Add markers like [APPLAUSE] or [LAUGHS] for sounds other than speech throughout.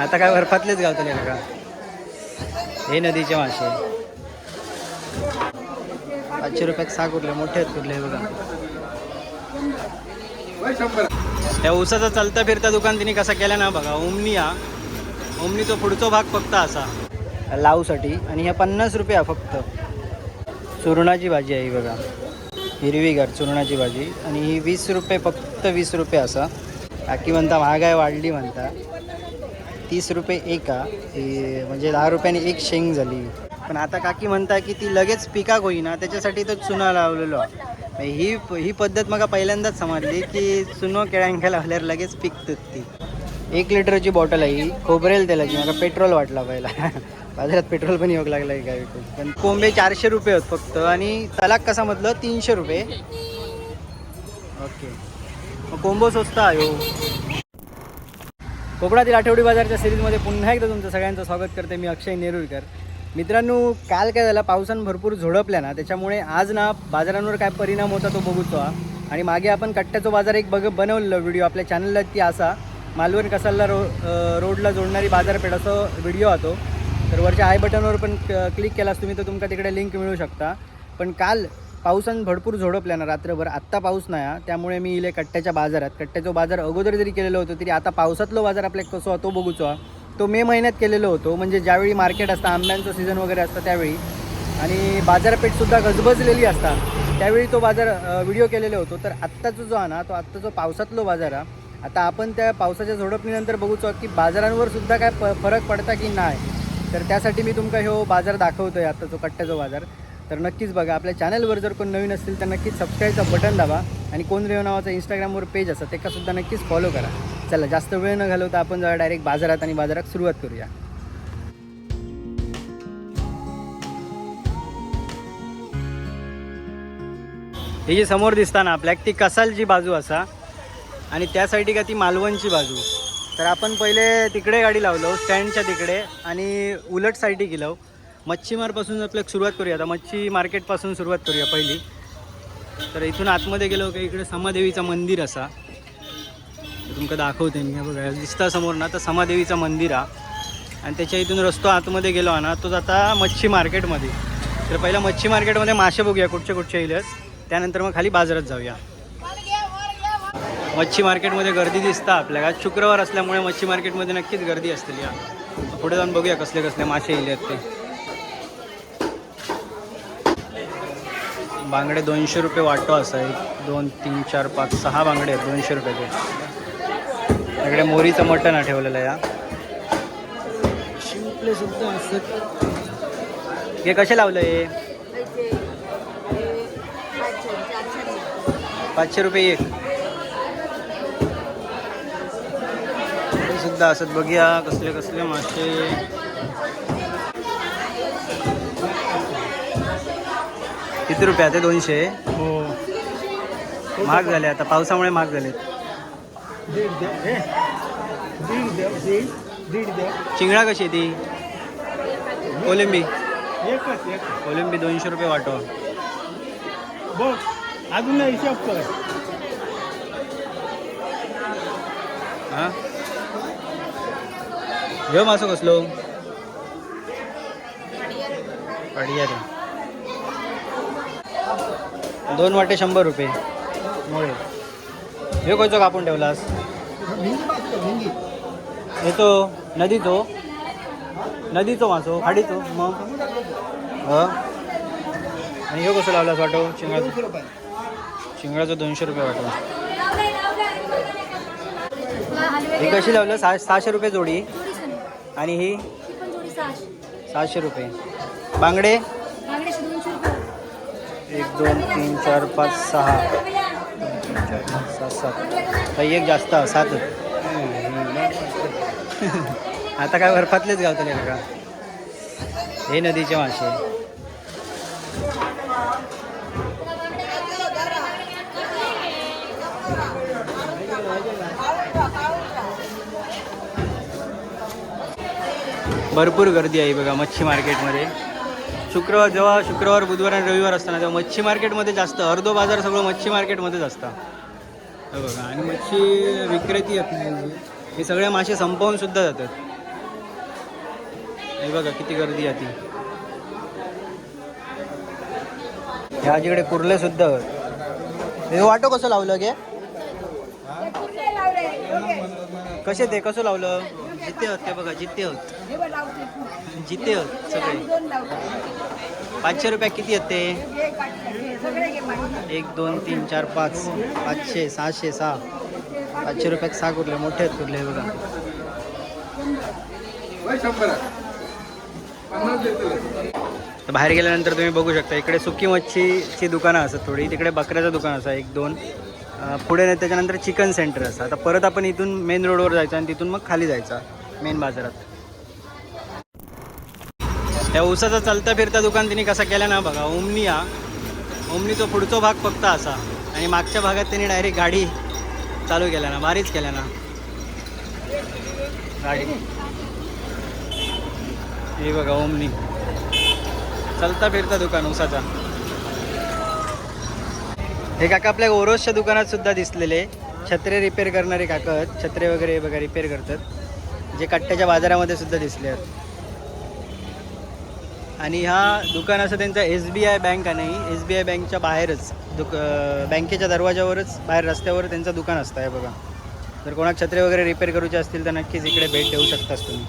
आता काय बर्फातलेच गावतले का हे नदीचे मासे. पाचशे रुपयात सहा कुठले? मोठे उरले बघा. त्या उसाचा चालता फिरता दुकान तिने कसा केला ना बघा ओमनिया तो पुढचा भाग फक्त असा. लावसाठी. आणि ह्या पन्नास रुपया फक्त. चुरणाची भाजी आहे ही बघा. हिरवीगार चुरणाची भाजी. आणि ही वीस रुपये फक्त वीस रुपये असा. बाकी म्हणता महागाई वाढली म्हणता. तीस रुपये एक म्हणजे दहा रुपयाने एक शेंग झाली. पण आता काकी म्हणता की ती लगेच पिकाक होईना त्याच्यासाठी तो चुना लावलेलो. आहे. ही ही पद्धत मग पहिल्यांदाच समजली की चुनो केळ्यांका लावल्यावर लगेच पिकतात ती. एक लिटरची बॉटल आहे ही खोबरेल तेलाची मला पेट्रोल वाटला पहिला. [LAUGHS] बाजारात पेट्रोल पण येऊ लागला आहे काय विकून पण कोंबे चारशे रुपये होत फक्त आणि तलाक कसा म्हटलं? तीनशे रुपये. ओके. मग कोंबो स्वस्त आहे हो. कोकणातील आठवडी बाजारच्या सिरीजमध्ये पुन्हा एकदा तुमचं सगळ्यांचं स्वागत करते मी अक्षय नेरुरकर मित्रांनो काल काय झालं? पावसानं भरपूर झोडपल्या ना त्याच्यामुळे आज ना बाजारांवर काय परिणाम होता तो बघूचो आणि मागे आपण कट्ट्याचा बाजार एक बघ बनवलेलं व्हिडिओ आपल्या चॅनलला ती असा मालवण कसालला रो रोडला जोडणारी बाजारपेठ असं व्हिडिओ होतो तर वरच्या आय बटनवर पण क्लिक केलास तुम्ही तर तुमका तिकडे लिंक मिळू शकता. पण काल पावसानं भरपूर झोडपल्या ना रात्रभर. आत्ता पाऊस नाही त्यामुळे मी इले कट्ट्याच्या बाजारात. कट्ट्याचा बाजार अगोदर जरी केलेलं होतं तरी आता पावसातलो बाजार आपल्या कसो तो बघूचो हा. तो मे महिन्यात केलेलो होतो. म्हणजे ज्यावेळी मार्केट असतं आंब्यांचं सीझन वगैरे असतं त्यावेळी. आणि बाजारपेठसुद्धा गजबजलेली असतात त्यावेळी तो बाजार व्हिडिओ केलेलो होतो. तर आत्ताचा जो आहे ना तो आत्ता जो पावसातलो बाजार हा. आता आपण त्या पावसाच्या झोडपणीनंतर बघूचो की बाजारांवर सुद्धा काय प फरक पडता की नाही तर त्यासाठी मी तुमका ह्यो बाजार दाखवतो आहे जो कट्ट्याचा बाजार. तर नक्कीच बघा आपल्या चॅनलवर जर कोण नवीन असतील तर नक्कीच सबस्क्राईबचं बटन दाबा आणि कोण रेव नावाचा इंस्टाग्रामवर पेज असतं तेकासुद्धा नक्कीच फॉलो करा. चला जास्त वेळ न घालवता आपण जरा डायरेक्ट बाजारात आणि बाजारात सुरुवात करूया. ही जी समोर दिसता ना आपल्याक ती कसालची बाजू असा आणि त्या का ती मालवणची बाजू. तर आपण पहिले तिकडे गाडी लावलो स्टँडच्या तिकडे आणि उलट साईडी गेलो मच्छीमारपासून आपल्याला सुरुवात करूया. आता मच्छी मार्केटपासून सुरुवात करूया पहिली. तर इथून आतमध्ये गेलो की इकडे समादेवीचं मंदिर असा. तुमका दाखवते मी. बघा दिसता समोर ना तर समादेवीचं मंदिर हा. आणि त्याच्या इथून रस्तो आतमध्ये गेलो ना तो जाता मच्छी मार्केटमध्ये. तर पहिला मच्छी मार्केटमध्ये मासे बघूया कुठच्या कुठच्या येईल त्यानंतर मग खाली बाजारात जाऊया. मच्छी मार्केटमध्ये गर्दी दिसता आपल्याला. आज शुक्रवार असल्यामुळे मच्छी मार्केटमध्ये नक्कीच गर्दी असतील या पुढे जाऊन बघूया कसले कसले मासे येईल आहेत ते. बांगडे दोनशे रुपये वाटो असा एक दोन तीन चार पाच सहा बांगडे आहेत दोनशे रुपयाचे इकडे मोरीचं मटण हा ठेवलेलं आहे या हे कसे लावलं हे पाचशे रुपये एक. सुद्धा असत बघूया कसले कसले मासे. किती रुपये ते दोनशे. हो. महाग झाले आता पावसामुळे महाग झाले दीड द्या. दीड द्या दीड दीड द्या. चिंगळा कशी आहे ती? कोलिंबी. कोलिंबी दोनशे रुपये वाटो. बघ अजून नाही हिशोब कर. हा? घेऊ मासो कसलो? अडिया रे दोन वाटे शंभर रुपये. मुळे. हे कोणतो कापून ठेवलास? येतो नदीचो. नदीचो मासो खाडीचो मग? ह? आणि ह्यो कसं लावलास वाटो? रुपये चिंगळाचं दोनशे रुपये वाटो. ही कशी लावलं सहा सहाशे रुपये जोडी. आणि ही? सहाशे रुपये. बांगडे? एक दोन तीन चार पाच सहा. सात सात काही एक जास्त सात. आता काय बर्फातलेच गावतले का? हे नदीचे मासे भरपूर गर्दी आहे बघा मच्छी मार्केटमध्ये. शुक्रवार जेव्हा शुक्रवार बुधवार आणि रविवार असताना तेव्हा मच्छी मार्केटमध्ये जास्त अर्धो बाजार सगळं मच्छी मार्केटमध्येच असतं. हे बघा आणि मच्छी विक्रेती येत नाही हे. सगळे मासे संपवून सुद्धा जातात. हे बघा किती गर्दी आहे ती. ह्या जिकडे कुर्ले सुद्धा. हे वाटो कसं लावलं गे? कसे ते कसं लावलं? जिते होत ते बघा जिते होत. जिते होत सगळे. पाचशे रुपया किती आहेत ते एक दोन तीन चार पाच पाचशे सहाशे सहा. पाचशे रुपयात सहा कुठले मोठे आहेत कुठले हे बघा. तर बाहेर गेल्यानंतर तुम्ही बघू शकता इकडे सुकी मच्छीची दुकानं असतात थोडी तिकडे बकऱ्याचं दुकान असं एक दोन. पुढे नाही त्याच्यानंतर चिकन सेंटर असं. आता परत आपण इथून मेन रोडवर जायचं आणि तिथून मग खाली जायचं. मेन बाजारात. त्या ऊसाचा चलता फिरता दुकान तिने कसा केला ना बघा ओमनी हा. ओमनीचा पुढचा भाग फक्त असा. आणि मागच्या भागात त्यांनी डायरेक्ट गाडी चालू केल्या ना भारीच केल्या ना. गाडी. हे बघा ओमनी. चलता फिरता दुकान उसाचा हे काका आपल्या ओरोसच्या दुकानात सुद्धा दिसलेले. छत्रे रिपेअर करणारे काका छत्रे वगैरे बघा रिपेअर करतात. जे कट्ट्याच्या बाजारामध्ये सुद्धा दिसले आहेत. आणि हा दुकान असं त्यांचा एस बी आय बँक आहे नाही एस बी आय बँकच्या बाहेरच दुक बँकेच्या दरवाजावरच बाहेर रस्त्यावर त्यांचं दुकान असतं आहे बघा. जर कोणाक छत्रे वगैरे रिपेअर करूचे असतील तर नक्कीच इकडे भेट देऊ शकतास तुम्ही.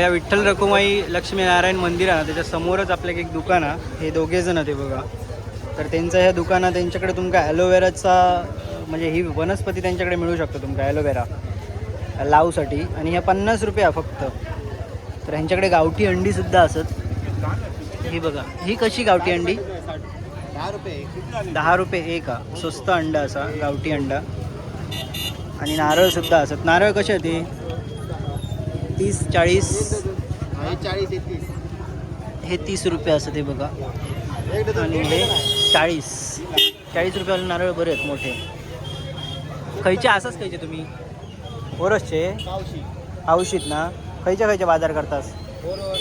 या विठ्ठल रखुमाई लक्ष्मीनारायण मंदिर आहे ना त्याच्या समोरच एक दुकान आहे. हे दोघे जण ते बघा. तर त्यांचं ह्या दुकानात त्यांच्याकडे तुमका ॲलोवेराचा म्हणजे ही वनस्पती त्यांच्याकडे मिळू शकतो तुमका ॲलोवेरा लावसाठी. आणि ह्या पन्नास रुपया फक्त. तर ह्यांच्याकडे गावठी अंडीसुद्धा असत. ही बघा. ही कशी गावठी अंडी? दहा रुपये दहा रुपये एक हा. स्वस्त अंडा असा गावठी अंडा. आणि नारळसुद्धा असत. नारळ कसे होते तीस चाळीस? हे तीस रुपये असत ते बघा. आणि हे चाळीस. चाळीस रुपयाला नारळ बरे आहेत मोठे. खयचे असाच खायचे तुम्ही? ओरसचे? पावशी औषध ना? खयच्या खयचे बाजार करतास? ओरोस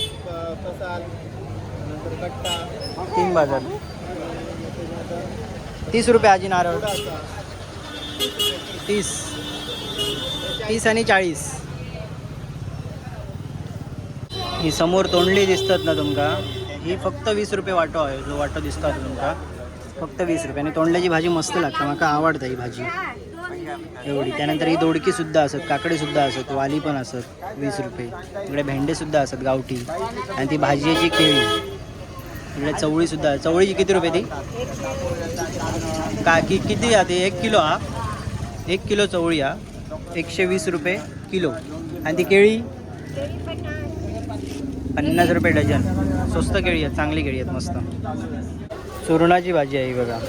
कसाल नंतर कट्टा. तीन बाजार. तीस रुपये आजी नारळ. तीस. तीस आणि चाळीस. ही समोर तोंडली दिसतात ना तुमका? ही फक्त वीस रुपये वाटो आहे जो वाटो दिसतो तुमका. फक्त वीस रुपये. आणि तोंडल्याची भाजी मस्त लागते माका आवडतं ही भाजी. एवढी. त्यानंतर ही दोडकी सुद्धा असत काकडे सुद्धा असत वाली पण असत वीस रुपये. इकडे भेंडे सुद्धा असत गावठी. आणि ती भाजीची केळी. इकडे चवळी सुद्धा चवळीची किती रुपये ती? का की किती आहे ते? एक किलो हा. एक किलो चवळी हा. एकशे वीस रुपये किलो. आणि ती केळी? पन्नास रुपये डझन. स्वस्त केळी आहेत चांगली केळी आहेत मस्त. चुरणाची भाजी आहे बघा.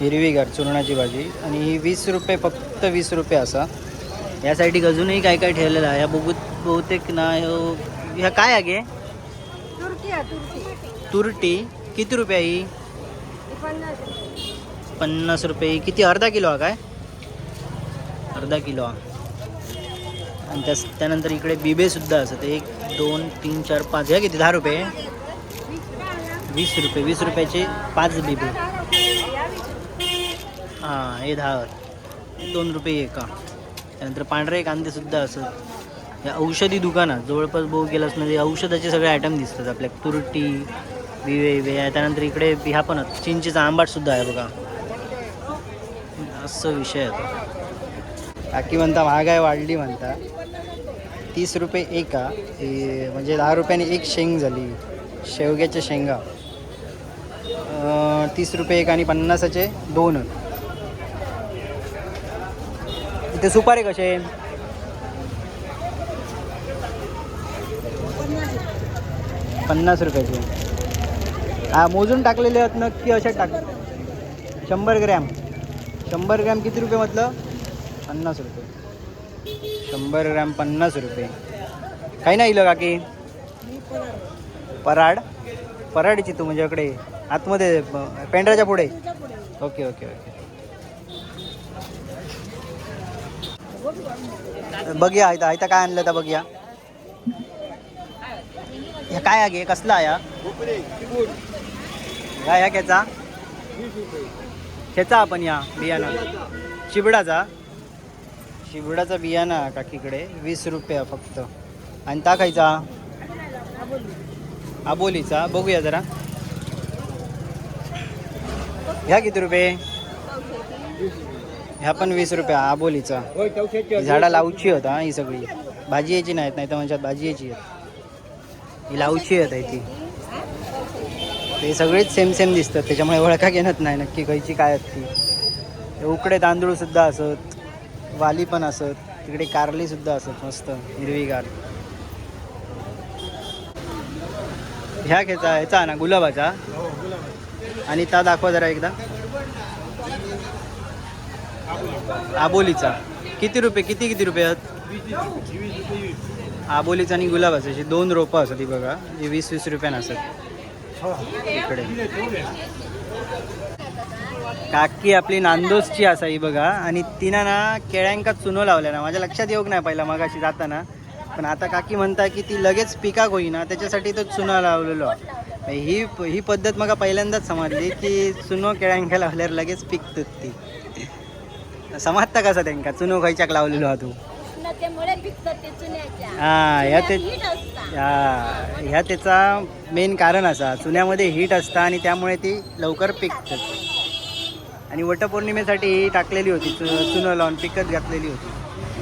हिरवीगार चुरणाची भाजी. आणि ही वीस रुपये फक्त वीस रुपये असा. या साईडीक अजूनही काय काय ठेवलेलं आहे? या बघू बहुतेक ना ह्यो- ह्या काय आहे गे? तुर्की आहे तुर्की तुरटी. किती रुपये ही? ही पन्नास रुपये. किती? अर्धा किलो हा काय? अर्धा किलो हा आणि त्यास त्यानंतर इकडे बिबे सुद्धा असत एक दोन तीन चार पाच. ह्या किती? दहा रुपये. वीस रुपये. वीस रुपयाचे पाच बिबे. हां हे दहा दोन रुपये एक. त्यानंतर पांढरे कांदेसुद्धा असत या औषधी दुकानात जवळपास बहु गेलास म्हणजे औषधाचे सगळे आयटम दिसतात आपल्या तुरटी बिवे बिवे त्यानंतर इकडे ह्या पण चिंचेचा आंबाटसुद्धा आहे बघा. असं विषय आहे काकी म्हणता महागाई वाढली म्हणता. तीस रुपये एका. हे म्हणजे दहा रुपयाने एक शेंग झाली. शेवग्याच्या शेंगा. तीस रुपये एक आणि पन्नासाचे दोन इथे सुपारी कसे? पन्नास रुपयाचे. हा मोजून टाकलेले आहेत नक्की अशा टाक. शंभर ग्रॅम. शंभर ग्रॅम किती रुपये म्हटलं? पन्नास रुपये. शंभर ग्रॅम पन्नास रुपये. काही नाही इलं काकी. पराड. पराडची तू म्हणजे इकडे आतमध्ये पेंढऱ्याच्या पुढे. Okay okay okay. बघूया आयता आयता काय आणलं तर बघूया ह्या काय आहे? कसला आहे हा? काय ह्या खेचा? खेचा आपण या बियाणा. चिबडाचा. चिबडाचा बियाणा काकीकडे वीस रुपया फक्त. आणि ता खायचा? आबोलीचा. बघूया जरा. ह्या किती रुपये? ह्या पण वीस रुपये आबोलीचा झाडा झाडं लावची होता ही सगळी. भाजी यायची नाहीत नाही तर म्हणतात भाजी यायची ही लावची आहेत आहे ती. ते सगळेच सेम सेम दिसतात त्याच्यामुळे ओळखा घेणत नाही नक्की खयची काय आहेत ती. उकडे तांदूळ सुद्धा असत वाली पण असत तिकडे कारली सुद्धा असत मस्त हिरवीगार. ह्या घ्यायचा ह्याचा ना गुलाबाचा. आणि ता दाखवा जरा एकदा. आबोलीचा. किती रुपये किती किती रुपये आहेत? आबोलीचा आणि गुलाबाचा अशी दोन रोपं असतात ती बघा. जी वीस वीस रुपयानं असत इकडे. काकी आपली नांदोसची असा ही बघा. आणि तिनं ना केळ्यांका चुनो लावल्या ना. माझ्या लक्षात येऊक नाही पहिला मगाशी जाताना. पण आता काकी म्हणता की ती लगेच पिकाक होईना. त्याच्यासाठी तो चुना लावलेलो. आहे. ही ही पद्धत मग पहिल्यांदाच समजली की चुनो केळ्यांका लावल्यावर लगेच पिकतात ती. समजता कसा त्यांका? चुनो खयच्याक लावलेलो हा तू. हा ह्या ते असतात ह्या त्याचा मेन कारण असा चुन्यामध्ये हीट असतं आणि त्यामुळे ती लवकर पिकतात आणि वटपौर्णिमेसाठी टाकलेली होती चु चुनं लावून पिकत घातलेली होती.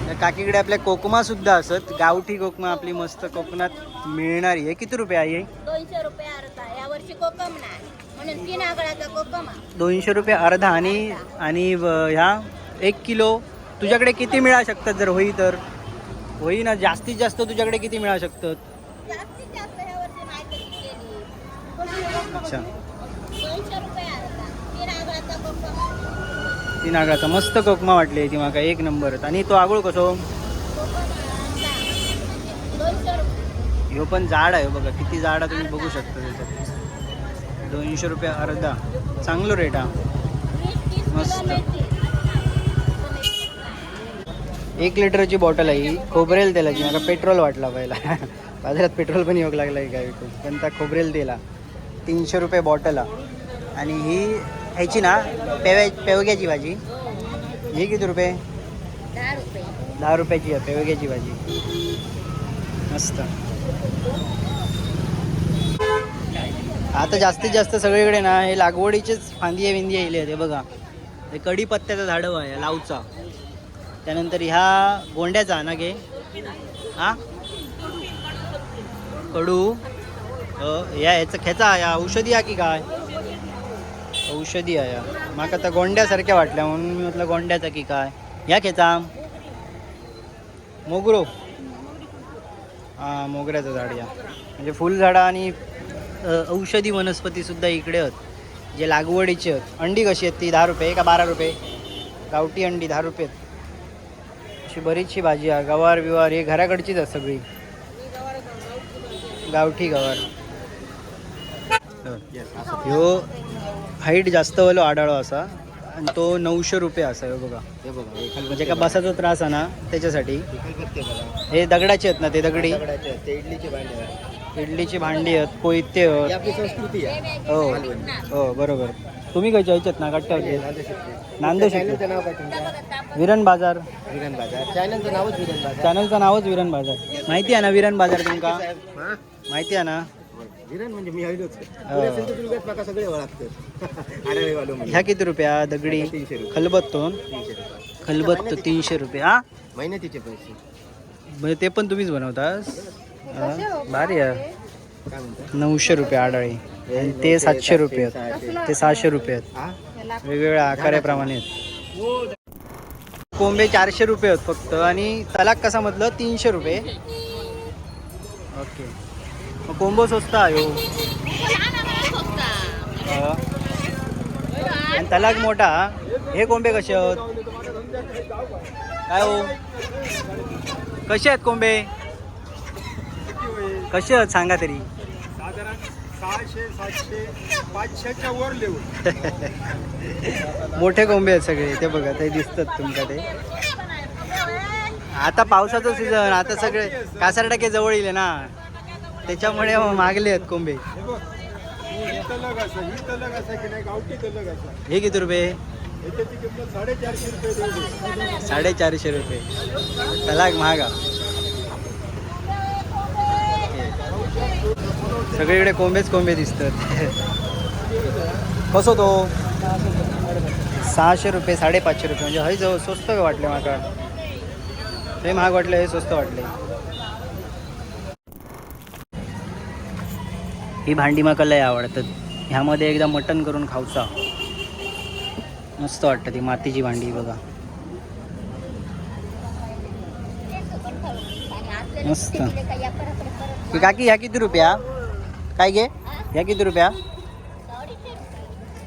तर काकीकडे आपल्या कोकमा सुद्धा असत गावठी कोकमा आपली मस्त कोकणात मिळणारी. आहे किती रुपये आहे दोनशे रुपये अर्धा. या वर्षी कोकम नाही. म्हणून तीन आगळाचा कोकम आहे. दोनशे रुपये अर्धा आणि आणि ह्या एक किलो. तुझ्याकडे किती मिळा शकतात जर होई तर? होई ना जास्तीत जास्त तुझ्याकडे किती मिळा शकतात? अच्छा. तीन आगळाचा मस्त कोकमा वाटली ती माका. एक नंबर. आणि तो आगोळ कसो? ह्यो पण झाड आहे बघा. किती झाड आहे तुम्ही बघू शकता त्याच्यात. दोनशे रुपये अर्धा. चांगलं रेट हा मस्त. एक लिटरची बॉटल आहे ही. खोबरेल तेलाची. मला पेट्रोल वाटला पहिला. [LAUGHS] बाजारात पेट्रोल पण येऊ लागला आहे काय विकून पण त्या खोबरेल तेला. तीनशे रुपये बॉटल आणि ही ह्याची ना पेव्या पेवग्याची भाजी. ही किती रुपये? दहा रुपयाची आहे पेवग्याची भाजी. मस्त. आता जास्तीत जास्त सगळीकडे ना हे लागवडीचेच फांदिये विंदिये येले आहेत हे बघा. हे कढीपत्त्याचं झाडं आहे लावचा. त्यानंतर ह्या गोंड्याचा ना घे हा? कडू. या ह्याचं खेचा या औषधी हा की काय? औषधी आहे. या. माका तर गोंड्यासारख्या वाटल्या म्हणून मी म्हटलं गोंड्याचा की काय? या खेचा. मोगरो. हां मोगऱ्याचं झाड या. म्हणजे फुलझाडं आणि औषधी वनस्पती सुद्धा इकडे आहेत. जे लागवडीचे आहेत. अंडी कशी आहेत ती दहा रुपये का बारा रुपये. गावठी अंडी दहा रुपये आहेत. अशी बरीचशी भाजी आहे. गवार बिवार हे घराकडचीच आहे सगळी. गावठी गवार. ह्यो हाईट जास्त वालो आढाळो असा. आणि तो नऊशे रुपये असा बघा. हे बघा हे म्हणजे का बसाचा त्रास आहे ना त्याच्यासाठी. बघा. हे दगडाचे आहेत ना ते दगडी? इडलीचे भांडे आहेत. इडलीची भांडी आहेत कोयते ही संस्कृती हो. हो बरोबर. तुम्ही काय ह्याच्यात ना कट्ट्यावरचे नांदेड विरण बाजार. विरन बाजार. चॅनलचं नावच विरन बाजार. चॅनलचं नावच विरण बाजार. माहिती आहे ना विरण बाजार तुमका हा? माहिती आहे ना? विरन म्हणजे मी हो. सिंधुदुर्गात माका सगळे [LAUGHS] म्हणजे. ह्या किती रुपया? दगडी? तीनशे रुपये. खलबत्तो तीनशे रुपये. खलबत्त तीनशे रुपये हा? महिन्यातीचे पैसे. म्हणजे ते पण तुम्हीच बनवतास? हा, भारी आहे. काय म्हणतात नऊशे रुपये आडाळी आणि ते सातशे रुपये आहेत. ते सहाशे रुपये आहेत. हा? वेगवेगळ्या आकाराप्रमाणे आहेत. कोंबे चारशे रुपये आहेत फक्त. आणि तलाक कसा म्हटलं? तीनशे रुपये. ओके मग कोंबो स्वस्त आहे हो. आणि तलाक मोठा. हे कोंबे कसे आहेत? काय हो? कसे आहेत कोंबे? कसे आहेत? सांगा तरी. साधारण सहाशे सातशे पाचशेच्या वर लेवल. [LAUGHS] मोठे कोंबे आहेत सगळे ते बघा ते दिसतात तुमका ते आता पावसाचं सीझन आता सगळे कासार टाके जवळ येईल ना. त्याच्यामुळे मग मागले आहेत कोंबे. हे ही ही हे किती रुपये? साडेचारशे रुपये साडेचारशे रुपये. तलाक महागा सगळीकडे कोंबेच कोंबे दिसतात. कसो तो? सहाशे रुपये साडेपाचशे रुपये. म्हणजे हय जवळ स्वस्त वाटले माका. हे महाग वाटले हे स्वस्त वाटले. ही भांडी माका लय आवडतात. ह्यामध्ये एकदा मटण करून खाऊचा. मस्त वाटतं ती मातीची भांडी बघा. मस्त. ही काकी ह्या किती रुपया? काय घे? ह्या किती रुपया?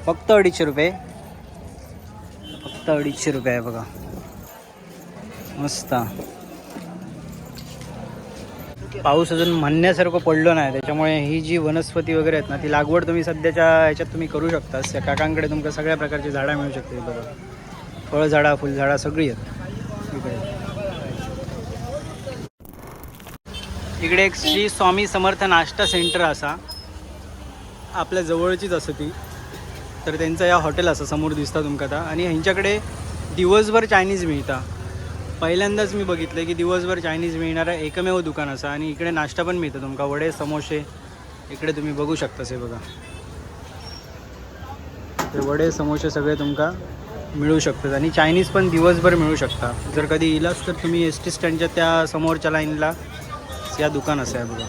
फक्त अडीचशे रुपये. फक्त अडीचशे रुपये आहे बघा. मस्त. पाऊस अजून म्हणण्यासारखं पडलो नाही त्याच्यामुळे ही जी वनस्पती वगैरे आहेत ना ती लागवड तुम्ही सध्याच्या ह्याच्यात तुम्ही करू शकता. काकांकडे तुमका सगळ्या प्रकारची झाडं मिळू शकते बघा. फळझाडा फुलझाडा सगळी आहेत इकडे इकडे एक श्री स्वामी समर्थ नाश्ता सेंटर असा. आपल्या जवळचीच असं ती. तर त्यांचं या हॉटेल असं समोर दिसता तुमका आता. आणि ह्यांच्याकडे दिवसभर चायनीज मिळता. पहिल्यांदाच मी बघितलं की दिवसभर चायनीज मिळणारं एकमेव दुकान असं. आणि इकडे नाश्ता पण मिळतं तुमका. वडे समोसे इकडे तुम्ही बघू शकता हे बघा. ते वडे समोसे सगळे तुमका मिळू शकतात. आणि चायनीज पण दिवसभर मिळू शकता. जर कधी इलाच तर तुम्ही एस टी स्टँडच्या त्या समोरच्या लाईनला या दुकान असं आहे बघा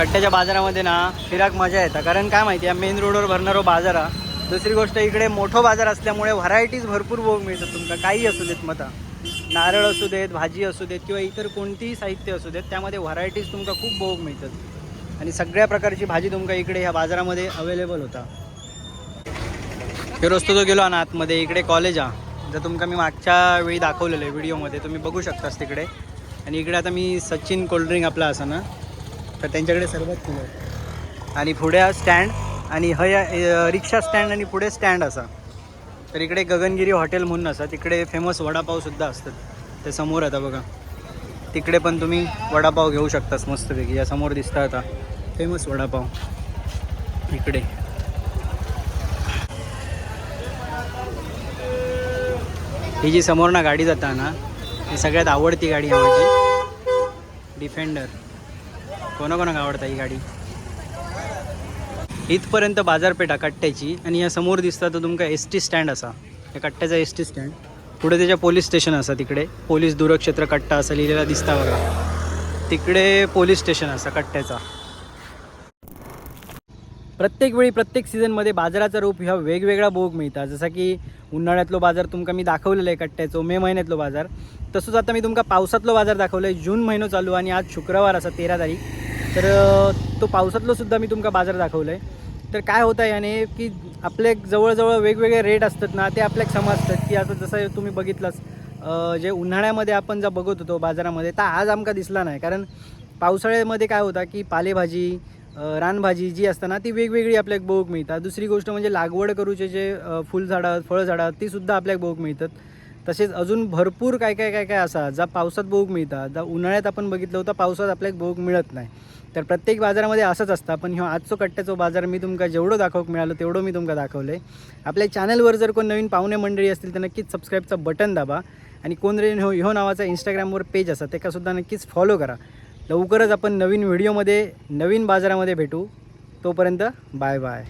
कट्ट्याच्या बाजारामध्ये ना फिराक मजा येतं. कारण काय माहिती आहे मेन रोडवर भरणारो बाजार हा. दुसरी गोष्ट इकडे मोठं बाजार असल्यामुळे व्हरायटीज भरपूर भोग मिळतात तुमका. काही असू देत मता. नारळ असू देत भाजी असू देत किंवा इतर कोणतीही साहित्य असू देत त्यामध्ये व्हरायटीज तुमका खूप भोग मिळतात. आणि सगळ्या प्रकारची भाजी तुमका इकडे ह्या बाजारामध्ये अवेलेबल होता. हे रस्तो जो गेलो ना आतमध्ये इकडे कॉलेज हा. जर तुमका मी मागच्या वेळी दाखवलेलं आहे व्हिडिओमध्ये तुम्ही बघू शकतास तिकडे. आणि इकडे आता मी सचिन कोल्ड्रिंक आपला असा ना तर त्यांच्याकडे सर्वात फुलं आहेत. आणि पुढे हा स्टँड आणि हय रिक्षा स्टँड आणि पुढे स्टँड असा. तर इकडे गगनगिरी हॉटेल म्हणून असा. तिकडे फेमस वडापावसुद्धा असतात. ते समोर आता बघा. तिकडे पण तुम्ही वडापाव घेऊ शकतास मस्तपैकी. या समोर दिसता आता फेमस वडापाव. इकडे. ही जी समोर ना गाडी जाता ना ही सगळ्यात आवडती गाडी आहे माझी. डिफेंडर कोणाकोणाक आवडता ही गाडी? इथपर्यंत बाजारपेठ हा कट्ट्याची आणि या समोर दिसता तो तुमका एस टी स्टँड असा. या कट्ट्याचा एस टी स्टँड. पुढे त्याच्या पोलीस स्टेशन असा तिकडे. पोलीस दूरक्षेत्र कट्टा असा लिहिलेला दिसता बघा. तिकडे पोलीस स्टेशन असा कट्ट्याचा. प्रत्येक वेळी प्रत्येक सीझनमध्ये बाजाराचा रूप ह्या वेगवेगळा भोग मिळतात जसं की उन्हाळ्यातलो बाजार तुमका मी दाखवलेलं आहे कट्ट्याचो मे महिन्यातलो बाजार. तसंच आता मी तुमका पावसातलो बाजार दाखवलं आहे जून महिनो चालू आणि आज शुक्रवार असा तेरा तारीख. तर तो पावसातलं सुद्धा मी तुमका बाजार दाखवलं आहे तर काय होतं याने की आपले जवळजवळ वेगवेगळे रेट असतात ना ते आपल्याक समजतात की आता जसं तुम्ही बघितलंच जे उन्हाळ्यामध्ये आपण जर बघत होतो बाजारामध्ये तर आज आमका दिसला नाही. कारण पावसाळ्यामध्ये काय होता की पालेभाजी रानभाजी जी असताना ती वेगवेगळी आपल्याक बघूक मिळतात. दुसरी गोष्ट म्हणजे लागवड करूचे जे फुलझाडं फळझाडं ती सुद्धा आपल्याक बघूक मिळतात. तसेच अजून भरपूर काय काय काय काय असा जा पावसात बघूक मिळतात जा उन्हाळ्यात आपण बघितलं होतं पावसात आपल्याक बघूक मिळत नाही. तर प्रत्येक बाजारामध्ये असंच असतं. पण ह्यो आजचो कट्ट्याचो बाजार मी तुमका जेवढं दाखवक मिळालं तेवढं मी तुमका दाखवलं आहे आपल्या चॅनलवर जर कोण नवीन पाहुणे मंडळी असतील तर नक्कीच सबस्क्राईबचं बटन दाबा. आणि कोण रे हो ह्यो नावाचा इंस्टाग्रामवर पेज असा त्याकासुद्धा नक्कीच फॉलो करा. लवकरच आपण नवीन व्हिडिओमध्ये नवीन बाजारामध्ये भेटू. तोपर्यंत बाय बाय.